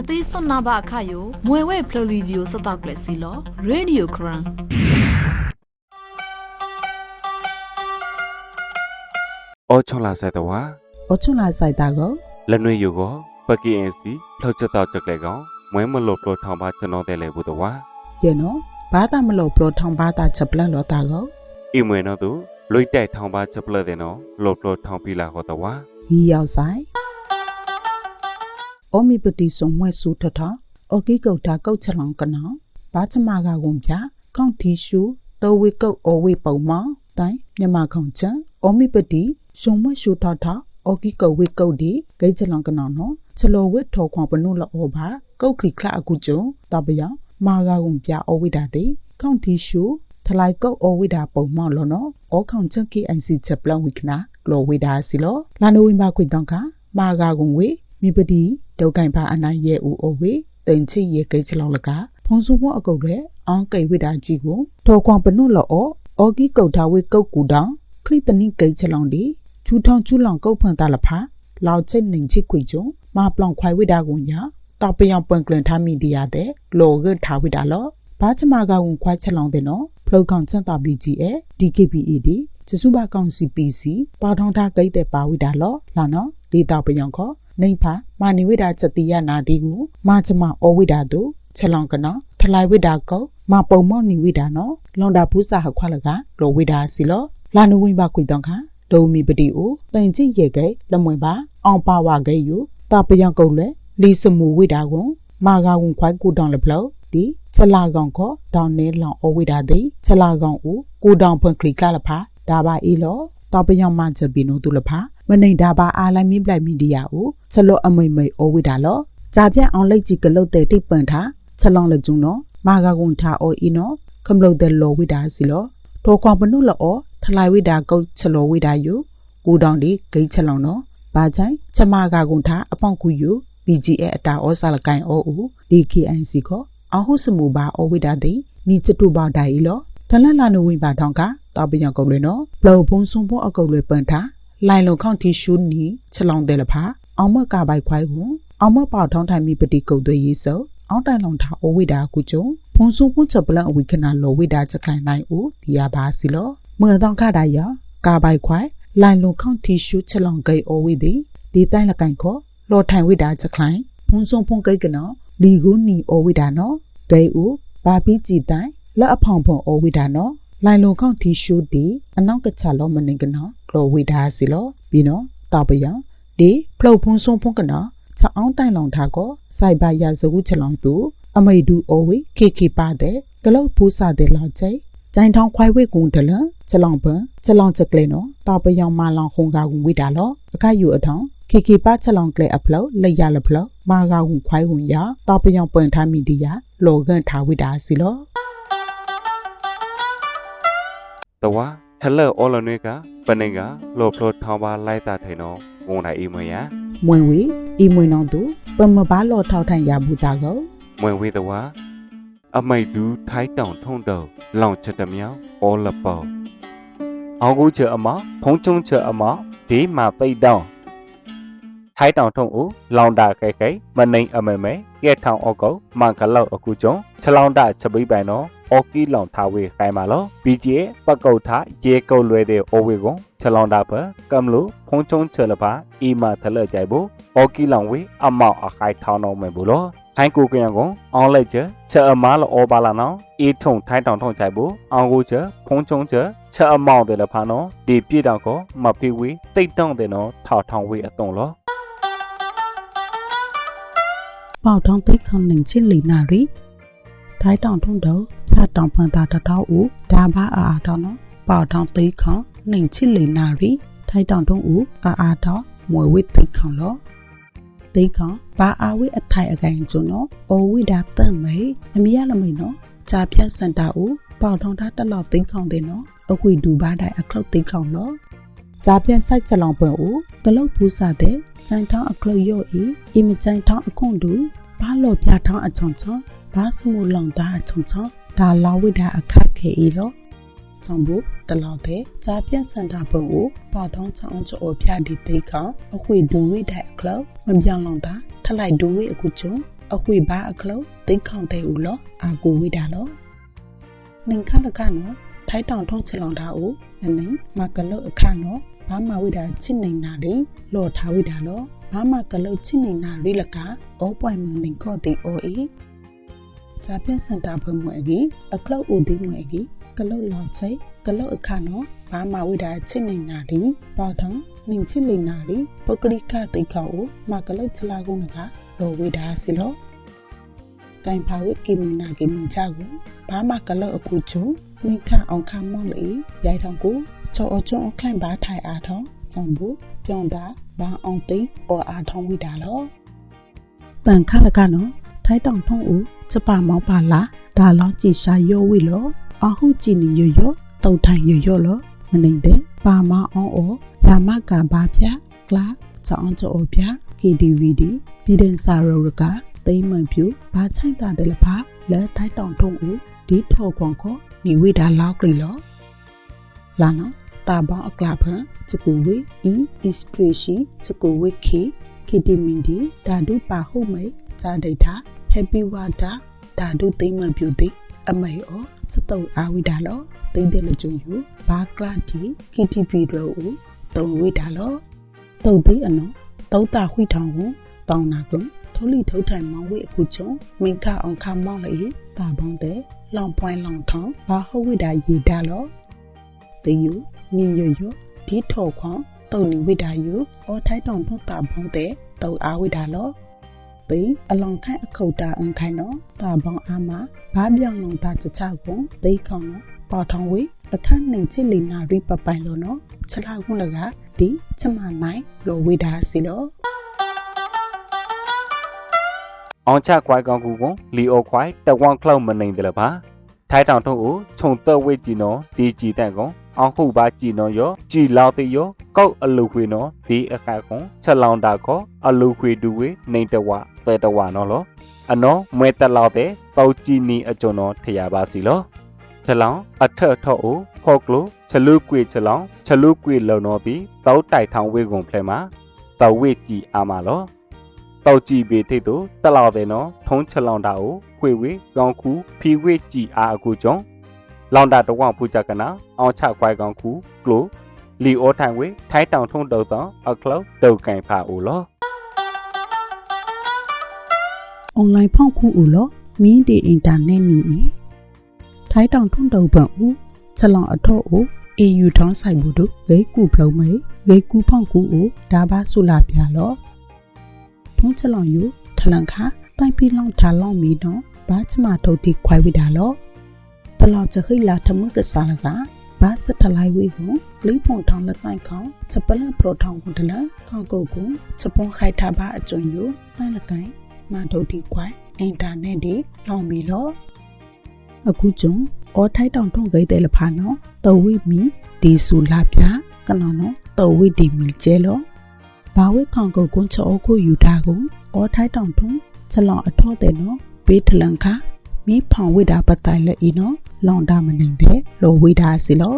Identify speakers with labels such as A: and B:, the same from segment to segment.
A: လသိစွန်နာဘအခါယိုမွေဝဲဖလိုလီဒီယိုစတောက်ကလက်စီလောရေဒီယိုခရန်
B: အောချောလာဆက်တော်
C: အချွန်လာဆိုင်တာကို
B: လက်နွေယူကိုပကီအင်စီလှောက်ချက်တော့ကြက်လေကောင်မွဲမလို့ပလို့ထောင်ပါကျွန်တော်တဲ့လေဘူးတော်
C: ယေနော်ဘာသာမလို့ပရိုထောင်ဘာသာချက်ပလန်လောတာကို
B: အီမွေနော်သူလွိတိုက်ထောင်ပါချက်ပလက်တဲ့နော်လို့ပလို့ထောင်ပြီးလာဟောတော်
C: ဟီရောက်ဆိုင် အမီပတိဆုံမွဲဆူထထအကီကုတ်တာကုတ်ချလောင်ကနောဘာချမကကုန်ပြကောင်းတီရှူတောဝေကုတ်အဝေပုံမတိုင်းမြမခေါင်ချံအမီပတိဆုံမွဲရှူထထအကီကုတ်ဝေကုတ်ဒီဂိတ်ချလောင်ကနောနော်ချလောဝေထောခွန်ပနုလောဘာကုတ်ခလခအကူကျုံတပယမာကကုန်ပြအဝိတာတိကောင်းတီရှူထလိုက်ကုတ်အဝိတာပုံမောက်လောနော်အောခေါင်ချက် KIC ချက်ပလန်ဝိကနာလောဝိတာစီလောလာနိုဝင်ဘာခွေတောင်းခမာကကုန်ဝေ မိပတိဒုတ်ကင်ပါအနိုင်ရဲ့ဦးအဝေတိန်ချီရေကိတ်ချလောလကဖုံစုဖို့အကုတ်လေအောင်ကိတ်ဝိတာကြီးကိုထောခွန်ပနုလောအောဂီကုတ်တာဝေကုတ်ကူတောင်းခရိတနိကိတ်ချလောင်ဒီချူထောင်ချူလောင်ကုတ်ဖွန်တာလဖာလောက်ချက်နှင်ချစ်ခွေကျုံမာပလောင်ခွိုင်ဝိတာကွန်ညာတောက်ပယောင်ပွန်ကလန်ထားမိဒီရတဲ့လောကထားဝိတာလောဘာချမကဝင်ခွိုက်ချက်လောင်တဲ့နော်ဖလောက်ကောင်စံတာ BGA DKPED စစုပါကောင် CPC ပေါထောင်းထားကိတ်တဲ့ပါဝိတာလောလာနော်ဒီတောက်ပယောင်ခေါ် နေဖာမာနိဝိတာချက်တိယနာဒီကိုမာချမအဝိတာတို့ချက်လောင်ကနော်ထလိုက်ဝိတာကောမပုံမော့နိဝိတာနော်လွန်တာဘူးစာဟခွာလကလောဝိတာစီလောလာနဝိဘခွေတောင်းခါဒုံမီပတိအိုတိုင်ကြည့်ရေကဲလမွင်ပါအောင်ပါဝါကဲယူတာပယံကုတ်လေလီစမူဝိတာကွန်မာကဝန်ခွိုက်ကူတောင်းလဖလောဒီချက်လာကောင်ခေါတောင်းနေလောင်အဝိတာတိချက်လာကောင်ဦးကိုတောင်းဖွင့်ခလီကလဖာဒါပါအေးလောတောပယံမချက်ပီနိုတူလဖာ မနေဒါပါအားလိုက်မိပလိုက်မီဒီယာဦးချက်လောအမိတ်မိတ်အဝိတာလောကြာပြန့်အောင်လက်ကြီးကလုတ်တဲ့တိပန်ထားချက်လောင်လကျုံနော်မာကကွန်ထားအော်အီနော်ခမလုတ်တဲ့လောဝိတာစီလောထောခွန်ပနုလောထလိုက်ဝိတာကုတ်ချက်လောဝိတာယူကိုတောင်းဒီဂိတ်ချက်လောင်နော်ဘာချိုင်ချမကကွန်ထားအပေါင်ကူယူ BGA အတာဩစာလကိုင်အိုဦး DKIC ကိုအဟုစမူပါအဝိဒါတိနီချတုပါဒိုင်လောတလလနဝိပါထောင်းကတောပညကုတ်လွေနော်ဘလောဘုံဆုံဖို့အကုတ်လွေပန်ထား လိုင်လုံခေါန့်တီရှူနီချလောင်တယ်လဖာအောင်မကပိုက်ခွိုင်ကိုအောင်မပေါထောင်းထိုင်မိပတိကုတ်သွေးရေးစုံအောင်းတိုင်လောင်ထာအဝိဒါကုကျုံဘုံစုံပွန်ချက်ပလန့်အဝိခနာလောဝိဒါချက်ခိုင်နိုင်ဦးဒီယာပါစီလောမွေတောင်ခတာရကာပိုက်ခွိုင်လိုင်လုံခေါန့်တီရှူချလောင်ဂိတ်အဝိဒီဒီတိုင်းလကန်ခောလောထိုင်ဝိဒါချက်ခိုင်ဘုံစုံပွန်ဂိတ်ကနော်လီဂူနီအဝိဒါနော်ဒိုင်ဦးဘာပီကြည်တိုင်းလက်အဖောင်ဖုံအဝိဒါနော် လိုင်လုံခေါန့်တီရှူဒီအနောက်ကချလောမနေကနော်ကလောဝိဒါစီလောပြီးနော်တောက်ပယံဒီဖလုတ်ဖုံဆုံဖုံကနော်ချောင်းတိုင်လောင်ထားကောစိုက်ပါရစကူးချလောင်သူအမိဒူအိုဝိခေခေပါတဲ့ကလုတ်ပူးစားတဲ့လောက်ကျိကျိုင်းထောင်းခွိုင်ဝိကုံတလချလောင်ပန်ချလောင်ချက်ကလေးနော်တောက်ပယံမာလောင်ခုံကကုံဝိဒါလောအခါယူအထောင်းခေခေပါချက်လောင်ကလေအဖလောလက်ရလဖလောမာကဟုခွိုင်းဟုရတောပယောင်ပွင့်ထားမိဒီယာလောကန်ထားဝိတာစီလော
B: တော်ထလဲအော်လနွေကပနေကလို့ပလို့ထောင်ပါလိုက်တာထိုင်တော့ငုံနိုင်အီမွေရ
C: မွင်ဝီဤမွင်နောင်သူပမဘာလောထောက်ထိုင်ရဘူးတာကော
B: မွေဝေးတော်အမိုက်ဒူးထိုင်းတောင်ထုံတော့လောင်ချက်တမြောင်အော်လပေါ့အောင်ကူချအမဖုံချုံချအမဒီမှာပိတ်တောင်းထိုင်းတောင်ထုံဦးလောင်တာခဲခဲမနိုင်အမေမဲကဲထောင်အောက်ကောမန်ကလောက်အခုကျုံချလောင်တာချက်ပိပိုင်တော့ အော်ကီလောင်ထားဝေခိုင်ပါလော BGA ပကုတ်ထားရေကုတ်လွဲတဲ့အိုဝေကွန်ချလောင်တာဖကမ်လူဖုံချုံချလပါအီမာထလက်ကြိုက်ဘူးအော်ကီလောင်ဝေအမောက်အခိုင်ထောင်းတော့မယ်ဘူးလောထိုင်းကိုကရန်ကွန်အောင်လိုက်ချေချက်အမားလောပါလာနောအေးထုံထိုင်းတောင်ထုံချိုက်ဘူးအောင်ကိုချေဖုံချုံချေချက်အမောင်းတယ်လဖာနောဒီပြည့်တော့ကောမဖိဝေးတိတ်တောင့်တယ်နော်ထောက်ထောင်ဝေးအသွန်လော
C: ပေါထောင်းသိခန့်နေချင်းလီနာရီထိုင်းတောင်ထုံတော့ စတောင်ပန်တာတတော်ဦးဒါဘာအာအာတော်နော်ပေါထောင်းသိခန့်နေချင်းလီနာရီထိုင်းတောင်ထုံဦးအာအာတော်မွေဝိသိခန့်လောသိခန့်ဘာအာဝိအထိုင်အကိုင်ကျွနော်အိုဝိဒါတန့်မေအမီရလမိနော်ဂျာဖြတ်စန်တာဦးပေါထောင်းတာတလောက်သိခန့်တယ်နော်အခွေဒူဘာတိုင်အခလောက်သိခန့်လောဂျာပြန်ဆိုင်ချလောင်ပွင့်ဦးတလုတ်ပူးစားတဲ့စန်ထောင်းအခလုတ်ရော့ဤအီမချိုင်ထောင်းအခွန်တူဘာလော်ပြထောင်းအချွန်ချွန်ဘာစမူလောင်တာအချွန်ချွန် ဒါလာဝိဒါအခက်ခဲဤလောဆောင်ဘူးတလောက်တဲ့ဂျာပြန်စန်တာပွင့်ဦးပေါထောင်းချောင်းချိုအဖျားဒီတိတ်ခအခွေဒူဝိဒါအခလုတ်မပြောင်းလောင်တာထလိုက်ဒူဝိအခုချုံအခွေဘာအခလုတ်တိတ်ခေါင်တဲ့ဦးလောအာကိုဝိတာလောနင်ခလကနော်ထိုက်တောင်ထုံးချလောင်တာဦးနနေမကလုတ်အခနော်ဘာမဝိတာချစ်နေနာလေလော်ထားဝိတာလောဘာမကလုတ်ချစ်နေနာရိလကအောပွိုင်မနင်ခော့တီအိုအေ ဇာပြစန်တာဖမွေကြီးအခလုတ်ဦးဒီမွေကြီးကလုတ်လောင်ချိတ်ကလုတ်အခနော်ဘာမဝိတာချစ်နေနာဒီပေါထောင်းနင်ချစ်နေနာဒီပုဂ္ဂလိကတိတ်ခေါဦးမကလုတ်ချလာကုန်းကလောဝိတာစီလောတိုင်ဖာဝိကိမနာကိမချကိုဘာမကလုတ်အခုချုံမိခအောင်ခမောင်းလေရိုက်ထောင်ကိုချောအကျွန်းအခန့်ဘာထိုင်အားထောင်းဇံဘူးပြောင်းတာဘာအောင်သိအော်အားထောင်းဝိတာလောပန်ခလကနော် ထိုင်းတောင်ထုံးဦးစပါမောင်းပါလာဒါလောကြည်ရှာရောဝိလောအဟုကြည်နီရရောတုတ်ထိုင်ရရောလောမနေတဲ့ပါမအောင်အောလာမကဘာပြကလာစောင်းချိုပြ KDVD ပြည် den စာရုံကသိမ့်မှန်ပြူဘာချိုင်တာတယ်လဖာလဲထိုက်တောင်ထုံဦးဒီထော်ခွန်ခောနေဝိဒါလောက်ကလီလောလာနော်တာဘောင်းအကလာဖန်စကူဝေအီအစ်ထရီရှိစကူဝေခေကီတီမင်ဒီဓာတုပါဟုတ်မေဇာဒိတာဟ က်ပီဝါတာဓာတုသိမ့်မှန်ပြူတိအမေအောစတုတ်အာဝိဒါလောသိတဲ့လကျုံယူဘာကလာတီကီတီပီရောဦးတုံဝိဒါလောတုတ်သေးအနော်တုတ်တာခွိထောင်ကိုတောင်းနာကုံထုလိထုတ်ထိုင်မောင်ဝိအခုချုံမိခအောင်ခမောင်းလေတာဘုံတဲ့လောင်ပွိုင်းလောင်ထောင်းဘာဟုတ်ဝိဒါရီဒါလောတေယူညီရရဒီထော်ခွန်တုံလီဝိဒါယူအောထိုက်တောင်ထုတာဘုံတဲ့တုံအားဝိဒါလော ပေအလောင်ခိုင်အခုတ်တာအန်ခိုင်နော်တာဘောင်အားမှာဘာပြောင်းလုံးတာချချကွန်သိခေါင်နော်ပေါထောင်ဝေအခန့်နှင်ချစ်လီနာရိပပိုင်လို့နော်ချလာကုလကဒီချမနိုင်လိုဝိဒါစီတော့
B: အောင်ချခွိုင်ကောင်ကူကွန်လီအိုခွိုင်တဝန်ကလောက်မနိုင်တယ်လပါ ထိုင်တောင်ထုံကိုခြုံသက်ဝိကြည်နော်ဒီကြည်တန့်ကွန်အောင်ခုပါကြည်နော်ရောကြည်လောက်တဲ့ရောကောက်အလုခွေနော်ဒီအခါကွန်ချက်လောင်တာခောအလုခွေဒူဝေနေတဝတဲတဝနော်လောအနော်မွဲတက်လောက်တဲ့ပေါကြည်နီအကျွန်တော်ထရပါစီလောချက်လောင်အထက်ထော့အိုဖော့ကလိုချလူကွေချက်လောင်ချလူကွေလုံနော်ဒီတောက်တိုက်ထောင်ဝေကွန်ဖလဲမှာတဝေကြည်အာမလောတောက်ကြည့်ပေထိတ်တို့တက်လောက်တယ်နော်ထုံးချက်လောင်တာကို ခွေဝေကောင်းခုဖီဝေကြည်အားအခုကြောင့်လောင်တာတဝဖူကြကနာအောင်ချခွိုင်ကောင်းခုကလိုလီအောထိုင်ဝေထိုင်းတောင်ထုံးတုတ်တော့အခလောက်တုတ်ကန်ဖာအိုလော
C: အွန်လိုင်းဖောက်ခုဦးလို့မင်းဒီအင်တာနက်နီထိုင်းတောင်ထုံတုံပန်ဦးချက်လောင်အထော့ဦး AU ထောင်းဆိုင်ဘူးတို့ဂိတ်ကူဖလုံးမေဂိတ်ကူဖောက်ကူဦးဒါဘာဆုလာပြလောထုံးချက်လောင်ယူထလန်ခါတိုင်ပီလောင်ထားလောင်မီတော့ ဘာချမထုတ်တိခွိုင်ဝိတာလောတလောက်ချခိလာထမကစားလကဘာစထလိုက်ဝေကိုလိဖုန်ထောင်းလက်ဆိုင်ခေါချက်ပလန်ပရိုထောင်းကွန်တလခေါကုတ်ကိုချက်ပွန်ခိုက်ထားပါအကျွံယူနိုင်လကိုင်းမထုတ်တိခွိုင်အင်တာနက်ဒီလောင်ပြီလောအခုကျုံအော်ထိုက်တောင်ထုံဂိတ်တယ်လဖာနော်တဝိမီဒီဆူလာပြကနော်နော်တဝိဒီမီကျဲလောဘာဝိခေါင်ကုတ်ကွန်ချောကိုယူတာကိုအော်ထိုက်တောင်ထုံချက်လောင်အထော့တယ်နော် ဘေးထလန်ခါမိဖောင်ဝိတာပတိုင်လက်ဤနော်လောင်တာမနေတဲ့လောဝိတာစီလော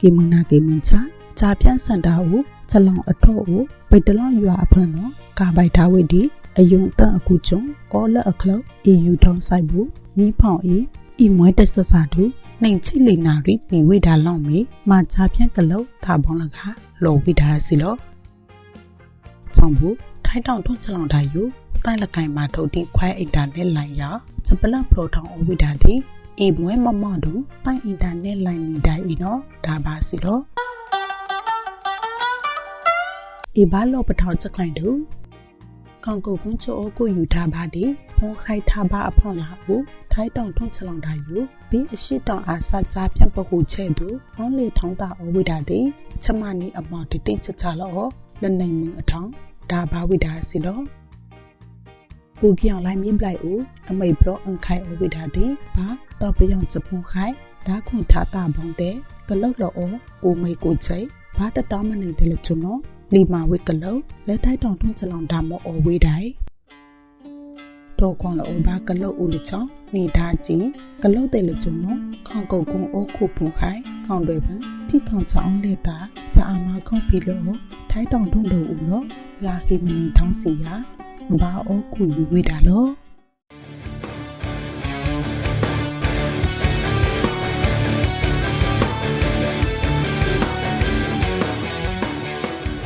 C: ကိမနာကိမန်ချာချာပြန်စန်တာကိုချက်လောင်အထော့ကိုပိတ်တလောင်ယူအဖန်နော်ကာပိုက်ထားဝိဒီအယုံတန်အခုကျုံအော်လက်အခလောက် EU ထောင်းဆိုင်ဘူးမိဖောင်ဤဤမွဲတက်ဆဆာတူနှိမ်ချိလိနာရီနေဝိဒါလောင်မီမာချာပြန်ကလောက်သာပေါင်းလကလောဝိဒါစီလောဆောင်ဘူးထိုင်းတောင်ထုံချလောင်တာယူ တိုင်လကိုင်မှာထုတ်တိခွဲအင်တာနက်လိုင်းရစပလတ်ပရိုထောင်းအဝိဒါတိဤမွဲမမတူတိုင်အင်တာနက်လိုင်းနေတိုင်းဤနော်ဒါပါစီလောဤဘာလောပထောက်ချက်ခိုင်တူကောင်ကုတ်ကွန်းချိုအိုကိုယူထားပါဒီဖုံးခိုက်ထားပါအဖောင်းလာဘူးထိုင်းတောင်ထုံချလောင်တာယူပြီးအရှိတောင်အားစကြားပြတ်ပဟုချဲ့သူဟောင်းလေထောင်းတာအဝိဒါတိချမနီအမောင်တိတိချချလောလနိုင်မအထောင်းဒါဘာဝိဒါစီလော ပူကြောင်လိုက်မြပလိုက်ဦးအမိတ်ဘလော့အန်ခိုင်အဝိဒါတိဘာတော့ပြောင်စပွန်ခိုင်ဒါခွန်ထားတာဘုံတဲ့ကလုတ်လောအိုမိတ်ကိုချိဘာတတော်မနေတဲ့လချုံနော်လီမာဝိကလုတ်လက်ထိုက်တောင်ထုံးချလောင်ဒါမောအဝိဒိုင်တော့ကွန်လောဘာကလုတ်ဦးလချောင်းမိသားကြီးကလုတ်တဲ့လချုံနော်ခေါင်ကုတ်ကုန်းအိုခုပုံခိုင်ခေါင်တွေပန်ထိခေါင်ချောင်းလက်တာစာအမခေါင်ပြီလို့ထိုက်တောင်ထုံးလို့ဦးလို့လာဟိမနီထောင်းစီယာ ဘာအိုခုယူဝိတာလို့